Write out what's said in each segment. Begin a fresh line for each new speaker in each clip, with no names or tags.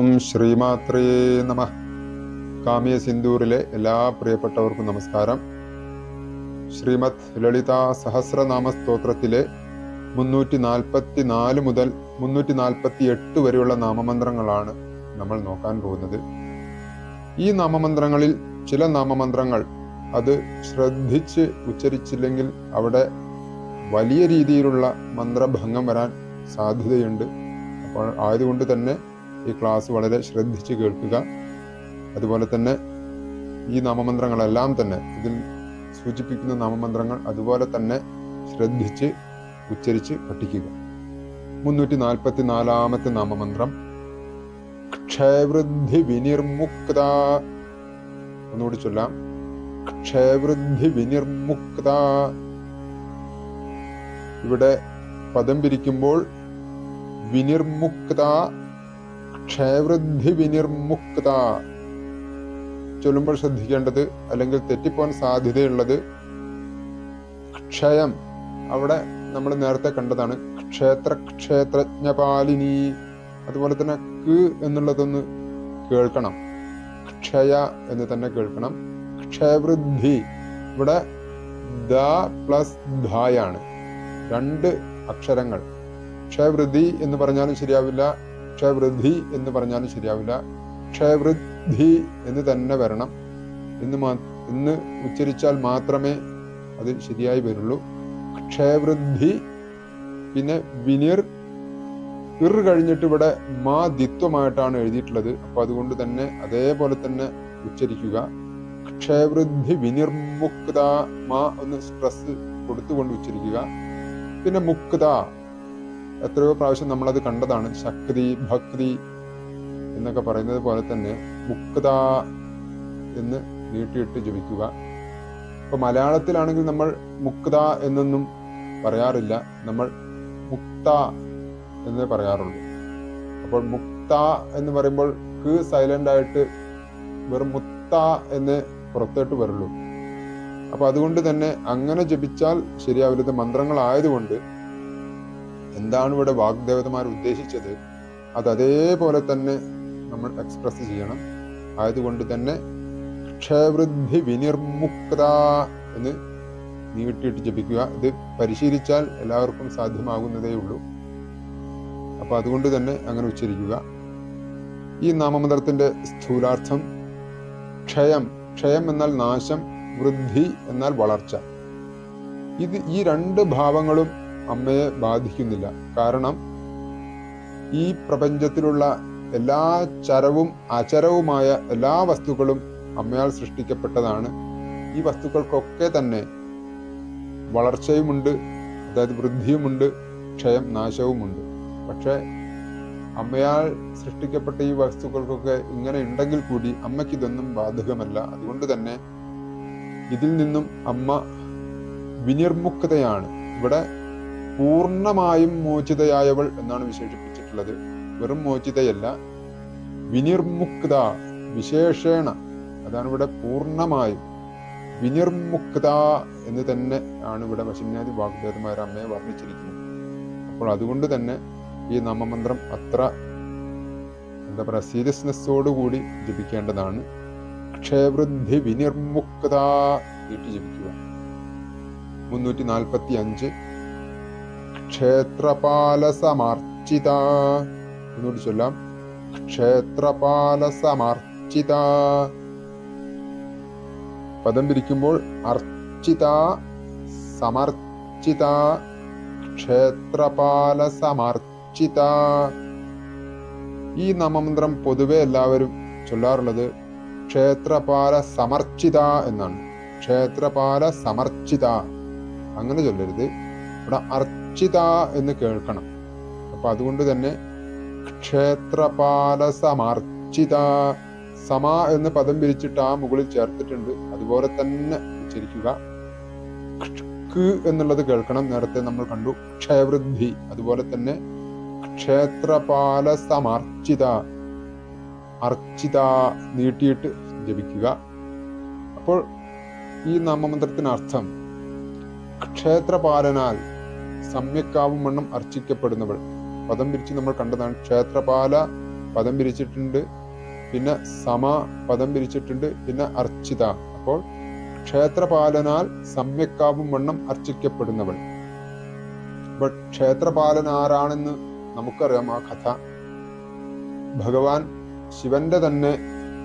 ഓം ശ്രീമാത്രേ നമ. കാമ്യ സിന്ദൂറിലെ എല്ലാ പ്രിയപ്പെട്ടവർക്കും നമസ്കാരം. ശ്രീമത് ലളിത സഹസ്രനാമ സ്തോത്രത്തിലെ മുന്നൂറ്റി നാൽപ്പത്തി നാല് മുതൽ മുന്നൂറ്റി നാൽപ്പത്തി എട്ട് വരെയുള്ള നാമമന്ത്രങ്ങളാണ് നമ്മൾ നോക്കാൻ പോകുന്നത്. ഈ നാമമന്ത്രങ്ങളിൽ ചില നാമമന്ത്രങ്ങൾ അത് ശ്രദ്ധിച്ച് ഉച്ചരിച്ചില്ലെങ്കിൽ അവിടെ വലിയ രീതിയിലുള്ള മന്ത്രഭംഗം വരാൻ സാധ്യതയുണ്ട്. അപ്പോൾ ആയതുകൊണ്ട് തന്നെ ഈ ക്ലാസ് വളരെ ശ്രദ്ധിച്ച് കേൾക്കുക. അതുപോലെ തന്നെ ഈ നാമമന്ത്രങ്ങളെല്ലാം തന്നെ ഇതിൽ സൂചിപ്പിക്കുന്ന നാമമന്ത്രങ്ങൾ അതുപോലെ തന്നെ ശ്രദ്ധിച്ച് ഉച്ചരിച്ച് പഠിക്കുക. മുന്നൂറ്റി നാൽപ്പത്തി നാലാമത്തെ നാമമന്ത്രം. ക്ഷയവൃദ്ധി വിനിർമുക്ത ഒന്നുകൂടി ചൊല്ലാം. ക്ഷയവൃദ്ധി വിനിർമുക്ത ഇവിടെ പദം പിരിക്കുമ്പോൾ വിനിർമുക്ത ക്ഷയവൃദ്ധി വിനിർമുക്ത ചൊല്ലുമ്പോൾ ശ്രദ്ധിക്കേണ്ടത് അല്ലെങ്കിൽ തെറ്റിപ്പോൻ സാധ്യതയുള്ളത് ക്ഷയം. അവിടെ നമ്മൾ നേരത്തെ കണ്ടതാണ് ക്ഷേത്ര ക്ഷേത്രജ്ഞപാലിനി. അതുപോലെ തന്നെ ക് എന്നുള്ളതൊന്ന് കേൾക്കണം. ക്ഷയ എന്ന് തന്നെ കേൾക്കണം. ക്ഷയവൃദ്ധി. ഇവിടെ ദ പ്ലസ് ധായാണ്. രണ്ട് അക്ഷരങ്ങൾ. ക്ഷയവൃദ്ധി എന്ന് പറഞ്ഞാലും ശരിയാവില്ല. ക്ഷയവൃദ്ധി എന്ന് പറഞ്ഞാലും ശരിയാവില്ല. ക്ഷയവൃദ്ധി എന്ന് തന്നെ വരണം. എന്ന് മാ എന്ന് ഉച്ചരിച്ചാൽ മാത്രമേ അത് ശരിയായി വരുള്ളൂ. ക്ഷയവൃദ്ധി പിന്നെ വിനിർ ഇർ കഴിഞ്ഞിട്ട് ഇവിടെ മാ ദിത്വമായിട്ടാണ് എഴുതിയിട്ടുള്ളത്. അപ്പൊ അതുകൊണ്ട് തന്നെ അതേപോലെ തന്നെ ഉച്ചരിക്കുക. ക്ഷയവൃദ്ധി വിനിർമുക്ത മാ ഒന്ന് സ്ട്രെസ് കൊടുത്തുകൊണ്ട് ഉച്ചരിക്കുക. പിന്നെ മുക്ത എത്രയോ പ്രാവശ്യം നമ്മളത് കണ്ടതാണ്. ശക്തി ഭക്തി എന്നൊക്കെ പറയുന്നത് പോലെ തന്നെ മുക്ത എന്ന് നീട്ടിയിട്ട് ജപിക്കുക. ഇപ്പൊ മലയാളത്തിലാണെങ്കിൽ നമ്മൾ മുക്ത എന്നൊന്നും പറയാറില്ല. നമ്മൾ മുക്ത എന്നേ പറയാറുള്ളൂ. അപ്പോൾ മുക്ത എന്ന് പറയുമ്പോൾ ക്ക് സൈലന്റ് ആയിട്ട് വെറും മുത്ത എന്ന് പുറത്തോട്ട് വരുള്ളൂ. അപ്പൊ അതുകൊണ്ട് തന്നെ അങ്ങനെ ജപിച്ചാൽ ശരിയാവില്ല. ഇത് മന്ത്രങ്ങളായതുകൊണ്ട് എന്താണ് ഇവിടെ വാഗ്ദേവതമാർ ഉദ്ദേശിച്ചത്? അത് അതേപോലെ തന്നെ നമ്മൾ എക്സ്പ്രസ് ചെയ്യണം. ആയതുകൊണ്ട് തന്നെ ക്ഷയവൃദ്ധി വിനിർമുക്ത എന്ന് നീട്ടിയിട്ട് ജപിക്കുക. ഇത് പരിശീലിച്ചാൽ എല്ലാവർക്കും സാധ്യമാകുന്നതേ ഉള്ളൂ. അപ്പൊ അതുകൊണ്ട് തന്നെ അങ്ങനെ ഉച്ചരിക്കുക. ഈ നാമമന്ത്രത്തിന്റെ സ്ഥൂലാർത്ഥം ക്ഷയം. ക്ഷയം എന്നാൽ നാശം വൃദ്ധി എന്നാൽ വളർച്ച. ഇത് ഈ രണ്ട് ഭാവങ്ങളും അമ്മയെ ബാധിക്കുന്നില്ല. കാരണം ഈ പ്രപഞ്ചത്തിലുള്ള എല്ലാ ചരവും അചരവുമായ എല്ലാ വസ്തുക്കളും അമ്മയാൽ സൃഷ്ടിക്കപ്പെട്ടതാണ്. ഈ വസ്തുക്കൾക്കൊക്കെ തന്നെ വളർച്ചയുമുണ്ട് അതായത് വൃദ്ധിയുമുണ്ട് ക്ഷയം നാശവുമുണ്ട്. പക്ഷെ അമ്മയാൽ സൃഷ്ടിക്കപ്പെട്ട ഈ വസ്തുക്കൾക്കൊക്കെ ഇങ്ങനെ ഉണ്ടെങ്കിൽ കൂടി അമ്മയ്ക്ക് ഇതൊന്നും ബാധകമല്ല. അതുകൊണ്ട് തന്നെ ഇതിൽ നിന്നും അമ്മ വിനിർമുക്തയാണ്. ഇവിടെ പൂർണമായും മോചിതയായവൾ എന്നാണ് വിശേഷിപ്പിച്ചിട്ടുള്ളത്. വെറും മോചിതയല്ല. വിനിർമുക്ത വിശേഷേണ അതാണ് ഇവിടെ പൂർണമായും. വിനിർമുക്ത എന്ന് തന്നെ ആണ് ഇവിടെ വശന്യാദി വാഗ്ദേവന്മാർ അമ്മയെ വർണിച്ചിരിക്കുന്നത്. അപ്പോൾ അതുകൊണ്ട് തന്നെ ഈ നാമമന്ത്രം അത്ര എന്താ പറയുക സീരിയസ്നെസ്സോടുകൂടി ജപിക്കേണ്ടതാണ്. ക്ഷയവൃദ്ധി വിനിർമുക്ത നീട്ടി ജപിക്കുക. മുന്നൂറ്റി നാൽപ്പത്തി അഞ്ച് ക്ഷേത്രപാല എന്നോട് ചൊല്ലാം. ക്ഷേത്രപാലസമർച്ചിത. പദം പിരിക്കുമ്പോൾ അർച്ചിത സമർച്ചിത ക്ഷേത്രപാലസമർച്ചിത. ഈ നാമമന്ത്രം പൊതുവെ എല്ലാവരും ചൊല്ലാറുള്ളത് ക്ഷേത്രപാല സമർച്ചിത എന്നാണ്. ക്ഷേത്രപാല സമർച്ചിത അങ്ങനെ ചൊല്ലരുത്. ഇവിടെ അർച്ചിത എന്ന് കേൾക്കണം. അപ്പൊ അതുകൊണ്ട് തന്നെ ക്ഷേത്രപാല സമർച്ചിത സമ എന്ന് പദം പിരിച്ചിട്ട് ആ മുകളിൽ ചേർത്തിട്ടുണ്ട്. അതുപോലെ തന്നെ ഉച്ചരിക്കുക. ക്ക് എന്നുള്ളത് കേൾക്കണം. നേരത്തെ നമ്മൾ കണ്ടു. ക്ഷയവൃദ്ധി. അതുപോലെ തന്നെ ക്ഷേത്രപാല സമർച്ചിത അർച്ചിത നീട്ടിയിട്ട് ജപിക്കുക. അപ്പോൾ ഈ നാമമന്ത്രത്തിനർത്ഥം ക്ഷേത്രപാലനാൽ സമ്യക്കാവും വണ്ണം അർച്ചിക്കപ്പെടുന്നവൾ. പദം പിരിച്ച് നമ്മൾ കണ്ടതാണ്. ക്ഷേത്രപാല പദം പിരിച്ചിട്ടുണ്ട് പിന്നെ സമ പദം പിരിച്ചിട്ടുണ്ട് പിന്നെ അർച്ചിത. അപ്പോൾ ക്ഷേത്രപാലനാൽ സമ്യക്കാവും വണ്ണം അർച്ചിക്കപ്പെടുന്നവൾ. അപ്പോൾ ക്ഷേത്രപാലൻ ആരാണെന്ന് നമുക്കറിയാം ആ കഥ. ഭഗവാൻ ശിവന്റെ തന്നെ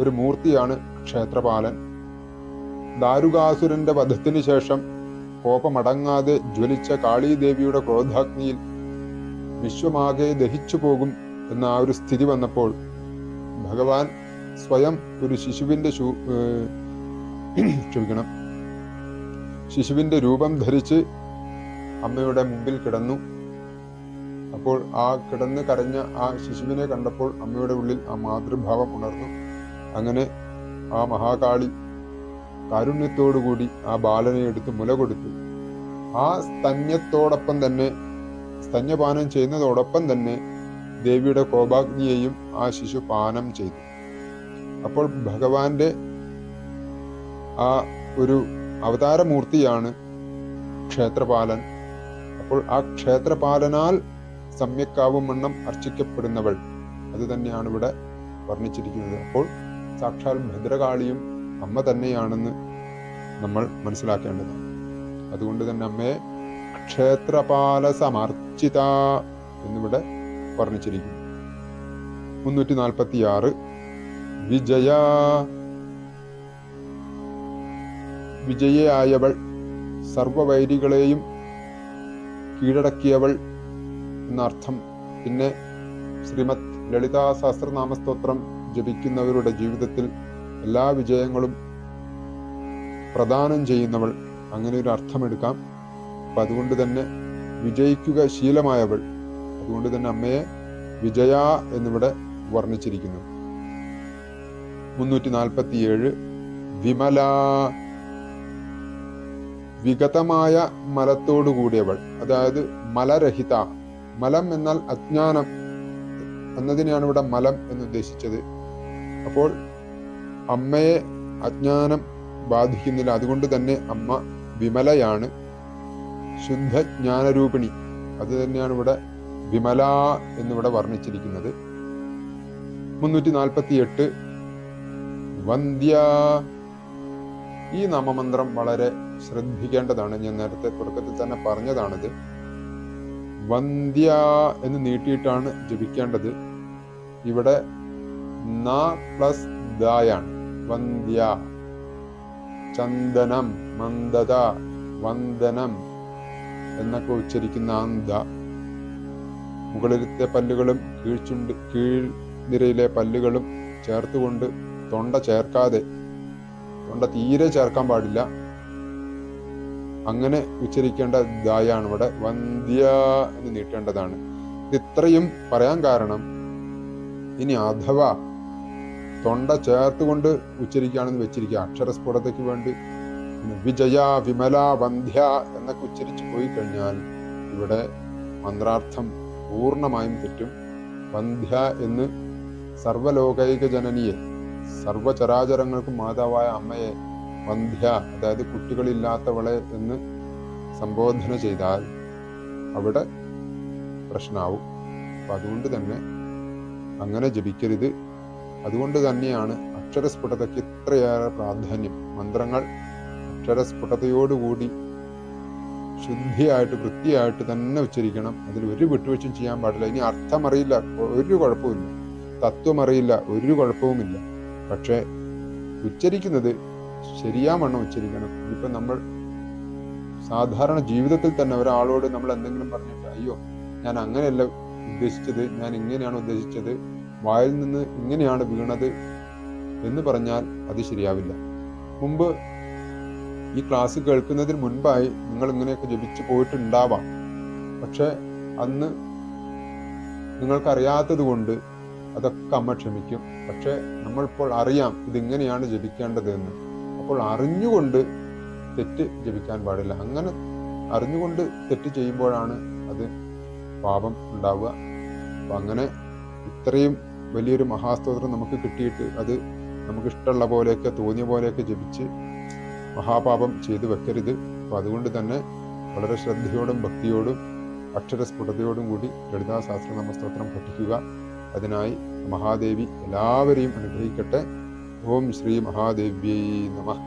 ഒരു മൂർത്തിയാണ് ക്ഷേത്രപാലൻ. ദാരുകാസുരന്റെ വധത്തിന് ശേഷം കോപമടങ്ങാതെ ജ്വലിച്ച കാളീദേവിയുടെ ക്രോധാഗ്നിയിൽ വിശ്വമാകെ ദഹിച്ചു പോകും എന്ന ആ ഒരു സ്ഥിതി വന്നപ്പോൾ ഭഗവാൻ സ്വയം ഒരു ശിശുവിന്റെ ക്ഷമിക്കണം. ശിശുവിന്റെ രൂപം ധരിച്ച് അമ്മയുടെ മുമ്പിൽ കിടന്നു. അപ്പോൾ ആ കിടന്ന് കരഞ്ഞ ആ ശിശുവിനെ കണ്ടപ്പോൾ അമ്മയുടെ ഉള്ളിൽ ആ മാതൃഭാവം ഉണർന്നു. അങ്ങനെ ആ മഹാകാളി കാരുണ്യത്തോടുകൂടി ആ ബാലനെ എടുത്ത് മുല കൊടുത്തു. ആ സ്തന്യത്തോടൊപ്പം തന്നെ സ്തന്യപാനം ചെയ്യുന്നതോടൊപ്പം തന്നെ ദേവിയുടെ കോപാഗ്നിയെയും ആ ശിശു പാനം ചെയ്തു. അപ്പോൾ ഭഗവാന്റെ ആ ഒരു അവതാരമൂർത്തിയാണ് ക്ഷേത്രപാലൻ. അപ്പോൾ ആ ക്ഷേത്രപാലനാൽ സമ്യക്കാവും വണ്ണം അർച്ചിക്കപ്പെടുന്നവൾ. അത് തന്നെയാണ് ഇവിടെ വർണിച്ചിരിക്കുന്നത്. അപ്പോൾ സാക്ഷാൽ ഭദ്രകാളിയും അമ്മ തന്നെയാണെന്ന് നമ്മൾ മനസ്സിലാക്കേണ്ടത് അതുകൊണ്ട് തന്നെ അമ്മയെ ക്ഷേത്രപാല സമർച്ചിത എന്നിവിടെ വർണിച്ചിരിക്കുന്നു. മുന്നൂറ്റി നാൽപ്പത്തി ആറ് വിജയ. വിജയയായവൾ സർവവൈരികളെയും കീഴടക്കിയവൾ എന്നർത്ഥം. പിന്നെ ശ്രീമത് ലളിതാ സഹസ്രനാമസ്തോത്രം ജപിക്കുന്നവരുടെ ജീവിതത്തിൽ എല്ലാ വിജയങ്ങളും പ്രദാനം ചെയ്യുന്നവൾ. അങ്ങനെ ഒരു അർത്ഥമെടുക്കാം. അപ്പം അതുകൊണ്ട് തന്നെ വിജയിക്കുക ശീലമായവൾ. അതുകൊണ്ട് തന്നെ അമ്മയെ വിജയ എന്നിവിടെ വർണിച്ചിരിക്കുന്നു. മുന്നൂറ്റി നാൽപ്പത്തി ഏഴ് വിമല. വിഗതമായ മലത്തോടു കൂടിയവൾ. അതായത് മലരഹിത. മലം എന്നാൽ അജ്ഞാനം. എന്നതിനെയാണ് ഇവിടെ മലം എന്ന് ഉദ്ദേശിച്ചത്. അപ്പോൾ അമ്മയെ അജ്ഞാനം ബാധിക്കുന്നില്ല. അതുകൊണ്ട് തന്നെ അമ്മ വിമലയാണ്. ശുദ്ധ ജ്ഞാനരൂപിണി അത് തന്നെയാണ് ഇവിടെ വിമല എന്നിവിടെ വർണിച്ചിരിക്കുന്നത്. മുന്നൂറ്റി നാൽപ്പത്തി എട്ട് വന്ധ്യ. ഈ നാമമന്ത്രം വളരെ ശ്രദ്ധിക്കേണ്ടതാണ്. ഞാൻ നേരത്തെ തുടക്കത്തിൽ തന്നെ പറഞ്ഞതാണിത്. വന്ധ്യ എന്ന് നീട്ടിയിട്ടാണ് ജപിക്കേണ്ടത്. ഇവിടെ ന പ്ലസ് ദായാണ്. വന്ധ്യ. ചന്ദനം മന്ദത വന്ദനം എന്നൊക്കെ ഉച്ചരിക്കുന്ന അന്ത മുകളിലത്തെ പല്ലുകളും കീഴ്ചുണ്ട് കീഴ്നിരയിലെ പല്ലുകളും ചേർത്തുകൊണ്ട് തൊണ്ട ചേർക്കാതെ തൊണ്ട തീരെ ചേർക്കാൻ പാടില്ല. അങ്ങനെ ഉച്ചരിക്കേണ്ട ദായാണ് ഇവിടെ വന്ധ്യ എന്ന് നീട്ടേണ്ടതാണ്. ഇത് ഇത്രയും പറയാൻ കാരണം ഇനി അഥവാ തൊണ്ട ചേർത്തുകൊണ്ട് ഉച്ചരിക്കുകയാണെന്ന് വെച്ചിരിക്കുക. അക്ഷരസ്ഫുടതയ്ക്ക് വേണ്ടി. വിജയ വിമല വന്ധ്യ എന്നൊക്കെ ഉച്ചരിച്ചു പോയി കഴിഞ്ഞാൽ ഇവിടെ മന്ത്രാർത്ഥം പൂർണമായും തെറ്റും. വന്ധ്യ എന്ന് സർവലോകൈക ജനനിയെ സർവചരാചരങ്ങൾക്കും മാതാവായ അമ്മയെ വന്ധ്യ അതായത് കുട്ടികളില്ലാത്തവളെ എന്ന് സംബോധന ചെയ്താൽ അവിടെ പ്രശ്നമാവും അപ്പം അതുകൊണ്ട് തന്നെ അങ്ങനെ ജപിക്കരുത്. അതുകൊണ്ട് തന്നെയാണ് അക്ഷരസ്ഫുടതയ്ക്ക് ഇത്രയേറെ പ്രാധാന്യം. മന്ത്രങ്ങൾ അക്ഷരസ്ഫുടതയോടുകൂടി ശുദ്ധിയായിട്ട് വൃത്തിയായിട്ട് തന്നെ ഉച്ചരിക്കണം. അതിൽ ഒരു വിട്ടുവീഴ്ചയും ചെയ്യാൻ പാടില്ല. ഇനി അർത്ഥമറിയില്ല. ഒരു കുഴപ്പമില്ല തത്വമറിയില്ല. ഒരു കുഴപ്പവുമില്ല. പക്ഷേ ഉച്ചരിക്കുന്നത് ശരിയാവണ്ണം ഉച്ചരിക്കണം. ഇപ്പൊ നമ്മൾ സാധാരണ ജീവിതത്തിൽ തന്നെ ഒരാളോട് നമ്മൾ എന്തെങ്കിലും പറഞ്ഞിട്ട് അയ്യോ ഞാൻ അങ്ങനെയല്ല ഉദ്ദേശിച്ചത്. ഞാൻ ഇങ്ങനെയാണ് ഉദ്ദേശിച്ചത്. വായിൽ നിന്ന് ഇങ്ങനെയാണ് വീണത് എന്ന് പറഞ്ഞാൽ അത് ശരിയാവില്ല. മുമ്പ് ഈ ക്ലാസ് കേൾക്കുന്നതിന് മുൻപായി നിങ്ങൾ ഇങ്ങനെയൊക്കെ ജപിച്ചു പോയിട്ടുണ്ടാവാം. പക്ഷെ അന്ന് നിങ്ങൾക്കറിയാത്തത് കൊണ്ട് അതൊക്കെ അമ്മ ക്ഷമിക്കും. പക്ഷെ നമ്മളിപ്പോൾ അറിയാം ഇതിങ്ങനെയാണ് ജപിക്കേണ്ടത് എന്ന് അപ്പോൾ അറിഞ്ഞുകൊണ്ട് തെറ്റ് ജപിക്കാൻ പാടില്ല. അങ്ങനെ അറിഞ്ഞുകൊണ്ട് തെറ്റ് ചെയ്യുമ്പോഴാണ് അത് പാപം ഉണ്ടാവുക. അപ്പം അങ്ങനെ ഇത്രയും വലിയൊരു മഹാസ്തോത്രം നമുക്ക് കിട്ടിയിട്ട് അത് നമുക്ക് ഇഷ്ടമുള്ള പോലെയൊക്കെ തോന്നിയ പോലെയൊക്കെ ജപിച്ച് മഹാപാപം ചെയ്തു വെക്കരുത്. അപ്പോൾ അതുകൊണ്ട് തന്നെ വളരെ ശ്രദ്ധയോടും ഭക്തിയോടും അക്ഷരസ്ഫുടതയോടും കൂടി ലളിതാ സഹസ്രനാമ പഠിക്കുക. അതിനായി മഹാദേവി എല്ലാവരെയും അനുഗ്രഹിക്കട്ടെ. ഓം ശ്രീ മഹാദേവ്യൈ നമഃ.